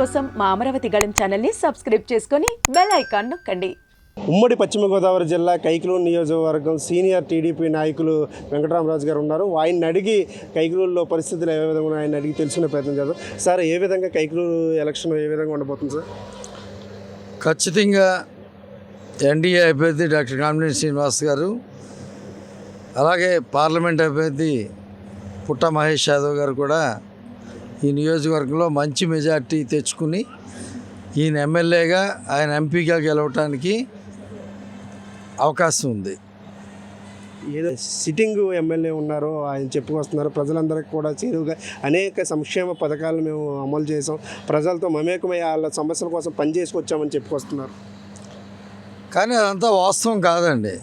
కోసం మా అమరావతి గళం ఛానల్ని సబ్స్క్రైబ్ చేసుకొని బెల్ ఐకాన్ నొక్కండి. ఉమ్మడి పశ్చిమ గోదావరి జిల్లా కైకులూరు నియోజకవర్గం సీనియర్ టీడీపీ నాయకులు వెంకటరామరాజు గారు ఉన్నారు. ఆయన అడిగి కైకులూరులో పరిస్థితులు ఏ విధంగా ఉన్నాయో ఆయన అడిగి తెలుసుకునే ప్రయత్నం చేద్దాం. సార్ ఏ విధంగా కైకులూరు ఎలక్షన్ ఏ విధంగా ఉండబోతుంది సార్? ఖచ్చితంగా ఎన్డీఏ అభ్యర్థి డాక్టర్ కామినేని శ్రీనివాస్ గారు అలాగే పార్లమెంట్ అభ్యర్థి పుట్ట మహేష్ యాదవ్ గారు కూడా ఈ నియోజకవర్గంలో మంచి మెజార్టీ తెచ్చుకుని ఈయన ఎమ్మెల్యేగా ఆయన ఎంపీగా గెలవటానికి అవకాశం ఉంది. ఏదో సిట్టింగ్ ఎమ్మెల్యే ఉన్నారో ఆయన చెప్పుకొస్తున్నారు. ప్రజలందరికీ కూడా చేరువుగా అనేక సంక్షేమ పథకాలు మేము అమలు చేసాం ప్రజలతో మమేకమై వాళ్ళ సమస్యల కోసం పనిచేసుకొచ్చామని చెప్పుకొస్తున్నారు. కానీ అదంతా వాస్తవం కాదండి.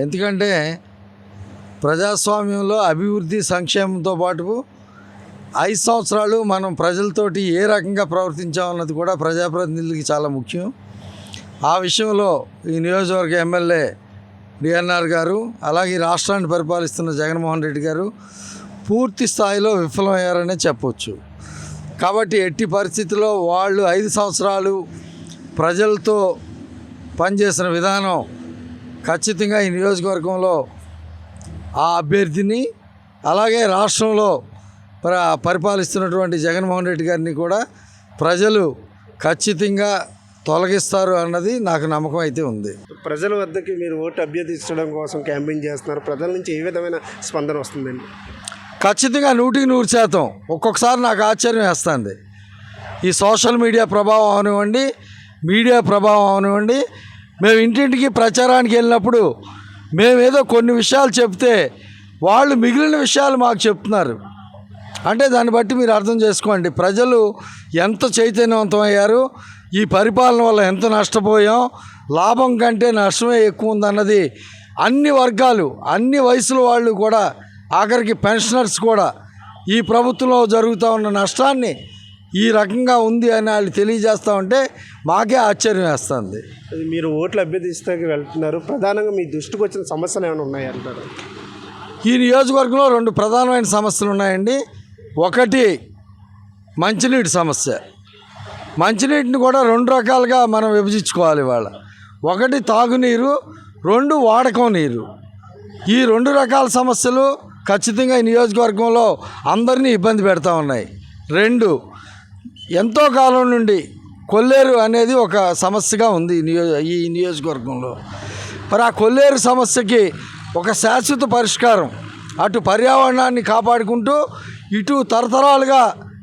ఎందుకంటే ప్రజాస్వామ్యంలో అభివృద్ధి సంక్షేమంతో పాటు ఐదు సంవత్సరాలు మనం ప్రజలతోటి ఏ రకంగా ప్రవర్తించామన్నది కూడా ప్రజాప్రతినిధులకి చాలా ముఖ్యం. ఆ విషయంలో ఈ నియోజకవర్గ ఎమ్మెల్యే డిఎన్ఆర్ గారు అలాగే రాష్ట్రాన్ని పరిపాలిస్తున్న జగన్మోహన్ రెడ్డి గారు పూర్తి స్థాయిలో విఫలమయ్యారనే చెప్పవచ్చు కాబట్టి ఎట్టి పరిస్థితుల్లో వాళ్ళు ఐదు సంవత్సరాలు ప్రజలతో పనిచేసిన విధానం ఖచ్చితంగా ఈ నియోజకవర్గంలో ఆ అభ్యర్థిని అలాగే రాష్ట్రంలో పరిపాలిస్తున్నటువంటి జగన్మోహన్ రెడ్డి గారిని కూడా ప్రజలు ఖచ్చితంగా తొలగిస్తారు అన్నది నాకు నమ్మకం అయితే ఉంది. ప్రజల వద్దకి మీరు ఓటు అభ్యర్థించడం కోసం క్యాంపెయిన్ చేస్తున్నారు. ప్రజల నుంచి ఏ విధమైన స్పందన వస్తుందండి? ఖచ్చితంగా నూటికి నూరు శాతం. ఒక్కొక్కసారి నాకు ఆశ్చర్యం వేస్తుంది. ఈ సోషల్ మీడియా ప్రభావం అవనివ్వండి మీడియా ప్రభావం అవనివ్వండి మేము ఇంటింటికి ప్రచారానికి వెళ్ళినప్పుడు మేమేదో కొన్ని విషయాలు చెప్తే వాళ్ళు మిగిలిన విషయాలు మాకు చెప్తున్నారు. అంటే దాన్ని బట్టి మీరు అర్థం చేసుకోండి. ప్రజలు ఎంత చైతన్యవంతం అయ్యారు ఈ పరిపాలన వల్ల ఎంత నష్టపోయాం లాభం కంటే నష్టమే ఎక్కువ ఉందన్నది అన్ని వర్గాలు అన్ని వయసుల వాళ్ళు కూడా ఆఖరికి పెన్షనర్స్ కూడా ఈ ప్రభుత్వంలో జరుగుతూ ఉన్న నష్టాన్ని ఈ రకంగా ఉంది అని వాళ్ళు తెలియజేస్తూ ఉంటే మాకే ఆశ్చర్యం వేస్తుంది. మీరు ఓట్లు అభ్యర్థిస్తాకి వెళ్తున్నారు. ప్రధానంగా మీ దృష్టికి వచ్చిన సమస్యలు ఏమైనా ఉన్నాయంటారు ఈ నియోజకవర్గంలో రెండు ప్రధానమైన సమస్యలు ఉన్నాయండి. ఒకటి మంచినీటి సమస్య. మంచినీటిని కూడా రెండు రకాలుగా మనం విభజించుకోవాలి ఇవాళ. ఒకటి తాగునీరు రెండు వాడకం నీరు. ఈ రెండు రకాల సమస్యలు ఖచ్చితంగా ఈ నియోజకవర్గంలో అందరినీ ఇబ్బంది పెడతా ఉన్నాయి. రెండు ఎంతో కాలం నుండి కొల్లేరు అనేది ఒక సమస్యగా ఉంది నియో ఈ నియోజకవర్గంలో. మరి ఆ కొల్లేరు సమస్యకి ఒక శాశ్వత పరిష్కారం అటు పర్యావరణాన్ని కాపాడుకుంటూ ఇటు తరతరాలుగా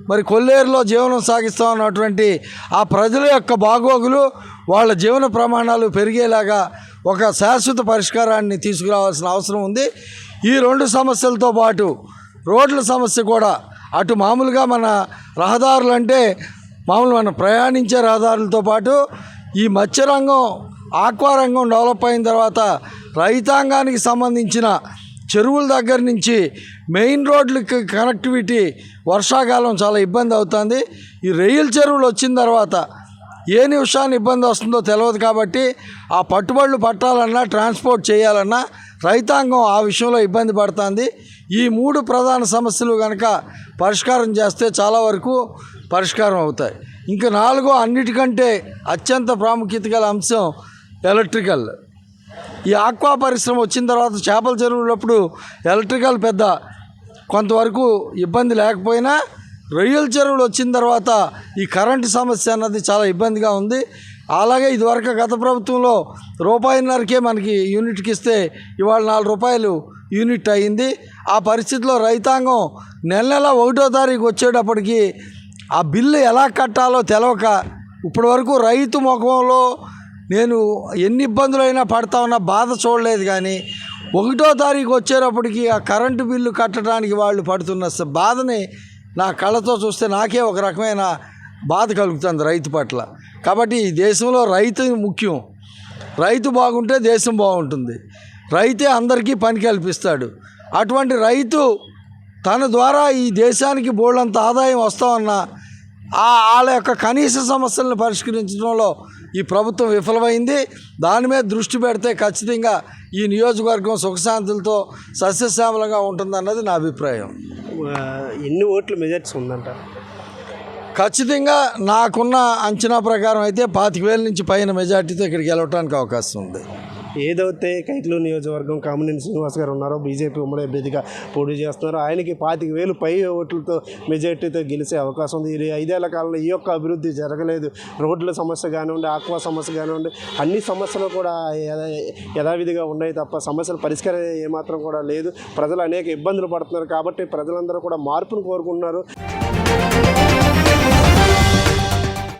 మరి కొల్లేరులో జీవనం సాగిస్తూ ఉన్నటువంటి ఆ ప్రజల యొక్క బాగోగులు వాళ్ళ జీవన ప్రమాణాలు పెరిగేలాగా ఒక శాశ్వత పరిష్కారాన్ని తీసుకురావాల్సిన అవసరం ఉంది. ఈ రెండు సమస్యలతో పాటు రోడ్ల సమస్య కూడా అటు మామూలుగా మన రహదారులు అంటే మామూలు మనం ప్రయాణించే రహదారులతో పాటు ఈ మత్స్యరంగం ఆక్వా రంగం డెవలప్ అయిన తర్వాత రైతాంగానికి సంబంధించిన చెరువుల దగ్గర నుంచి మెయిన్ రోడ్లకి కనెక్టివిటీ వర్షాకాలం చాలా ఇబ్బంది అవుతుంది. ఈ రైలు చెరువులు వచ్చిన తర్వాత ఏ నిమిషాన్ని ఇబ్బంది వస్తుందో తెలియదు కాబట్టి ఆ పట్టుబడులు పట్టాలన్నా ట్రాన్స్పోర్ట్ చేయాలన్నా రైతాంగం ఆ విషయంలో ఇబ్బంది పడుతుంది. ఈ మూడు ప్రధాన సమస్యలు కనుక పరిష్కారం చేస్తే చాలా వరకు పరిష్కారం అవుతాయి. ఇంకా నాలుగో అన్నిటికంటే అత్యంత ప్రాముఖ్యత గల అంశం ఎలక్ట్రికల్. ఈ ఆక్వా పరిశ్రమ వచ్చిన తర్వాత చేపల చెరువులప్పుడు ఎలక్ట్రికల్ పెద్ద. కొంతవరకు ఇబ్బంది లేకపోయినా రొయ్యల చెరువులు వచ్చిన తర్వాత ఈ కరెంటు సమస్య అన్నది చాలా ఇబ్బందిగా ఉంది. అలాగే ఇదివరకు గత ప్రభుత్వంలో రూపాయిన్నరకే మనకి యూనిట్కి ఇస్తే ఇవాళ నాలుగు రూపాయలు యూనిట్ అయింది. ఆ పరిస్థితిలో రైతాంగం నెల నెల ఒకటో తారీఖు వచ్చేటప్పటికి ఆ బిల్లు ఎలా కట్టాలో తెలవక ఇప్పటివరకు రైతు ముఖంలో నేను ఎన్ని ఇబ్బందులైనా పడతా ఉన్నా బాధ చూడలేదు కానీ ఒకటో తారీఖు వచ్చేటప్పటికి ఆ కరెంటు బిల్లు కట్టడానికి వాళ్ళు పడుతున్న బాధని నా కళ్ళతో చూస్తే నాకే ఒక రకమైన బాధ కలుగుతుంది రైతు పట్ల. కాబట్టి ఈ దేశంలో రైతు ముఖ్యం. రైతు బాగుంటే దేశం బాగుంటుంది. రైతే అందరికీ పని కల్పిస్తాడు అటువంటి రైతు తన ద్వారా ఈ దేశానికి బోళ్ళంత ఆదాయం వస్తామన్నా ఆ వాళ్ళ యొక్క కనీస సమస్యలను పరిష్కరించడంలో ఈ ప్రభుత్వం విఫలమైంది. దాని మీద దృష్టి పెడితే ఖచ్చితంగా ఈ నియోజకవర్గం సుఖశాంతులతో సస్యశ్యామలంగా ఉంటుందన్నది నా అభిప్రాయం. ఎన్ని ఓట్లు మెజార్టీస్ ఉందంటారు ఖచ్చితంగా నాకున్న అంచనా ప్రకారం అయితే పాతిక వేల నుంచి పైన మెజార్టీతో ఇక్కడికి వెళ్ళటానికి అవకాశం ఉంది. ఏదైతే కైకలూరు నియోజకవర్గం కామినేని శ్రీనివాస్ గారు ఉన్నారో బీజేపీ ఉమ్మడి అభ్యర్థిగా పోటీ చేస్తున్నారు. ఆయనకి పాతిక వేలు పై ఓట్లతో మెజార్టీతో గెలిచే అవకాశం ఉంది. ఈ ఐదేళ్ళ కాలంలో ఈ యొక్క అభివృద్ధి జరగలేదు. రోడ్ల సమస్య కానివ్వండి ఆక్వా సమస్య కానివ్వండి అన్ని సమస్యలు కూడా యథావిధిగా ఉన్నాయి తప్ప సమస్యలు పరిష్కారం ఏమాత్రం కూడా లేదు. ప్రజలు అనేక ఇబ్బందులు పడుతున్నారు కాబట్టి ప్రజలందరూ కూడా మార్పును కోరుకుంటున్నారు.